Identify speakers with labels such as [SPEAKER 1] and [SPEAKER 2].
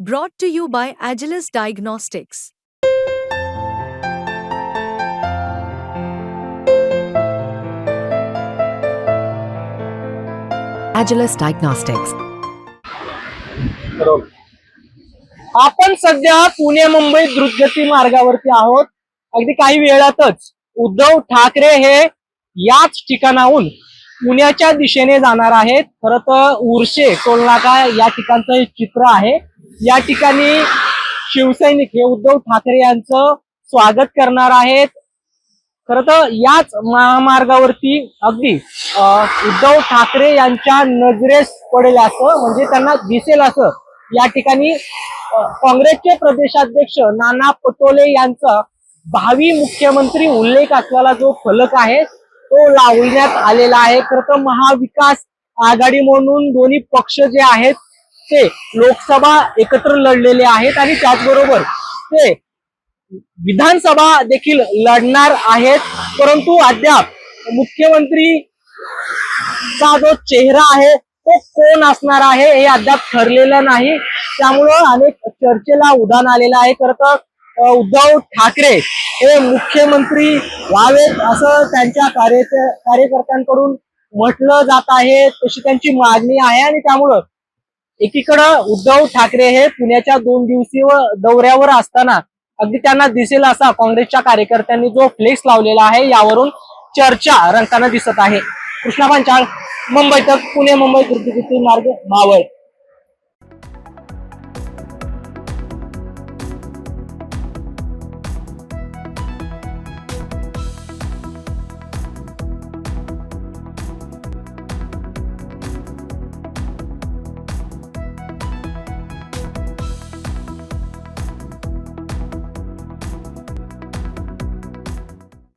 [SPEAKER 1] Brought to you by Agilis Diagnostics.
[SPEAKER 2] Agilis Diagnostics.
[SPEAKER 3] आपण सध्या पुणे मुंबई द्रुतगती मार्गावरती आहोत अगदी काही वेळातच उद्धव ठाकरे हे याच ठिकाणाहून पुण्याच्या दिशेने जाणार आहेत खरं तर उर्शे टोलनाका या ठिकाणचं हे चित्र आहे या ठिकाणी शिवसैनिक हे उद्धव ठाकरे यांचं स्वागत करणार आहेत. खर तर याच महामार्गावरती अगदी उद्धव ठाकरे यांच्या नजरेस पडेल असं म्हणजे त्यांना दिसेल असं या ठिकाणी काँग्रेसचे प्रदेशाध्यक्ष नाना पटोले यांचा भावी मुख्यमंत्री उल्लेख असलेला जो फलक आहे तो लावण्यात आलेला आहे. खर तर महाविकास आघाडी म्हणून दोन्ही पक्ष जे आहेत ते लोकसभा एकत्र लढलेले आहेत आणि त्याचबरोबर ते विधानसभा देखील लढणार आहेत. परंतु अद्याप मुख्यमंत्री चा जो चेहरा आहे तो कोण असणार आहे हे अद्याप ठरलेलं नाही. त्यामुळं अनेक चर्चेला उधाण आलेलं आहे. खरं तर उद्धव ठाकरे हे मुख्यमंत्री व्हावेत असं त्यांच्या कार्य कार्यकर्त्यांकडून म्हटलं जात आहे. तशी त्यांची मागणी आहे आणि त्यामुळं एकीकडं उद्धव ठाकरे हे पुण्याच्या दोन दिवसीय दौऱ्यावर असताना अगदी त्यांना दिसेल असा काँग्रेसच्या कार्यकर्त्यांनी जो फ्लेक्स लावलेला आहे यावरून चर्चा रंगताना दिसत आहे. कृष्णा पांचाळ मुंबई तर पुणे मुंबई द्रुतगती मार्ग मावळ.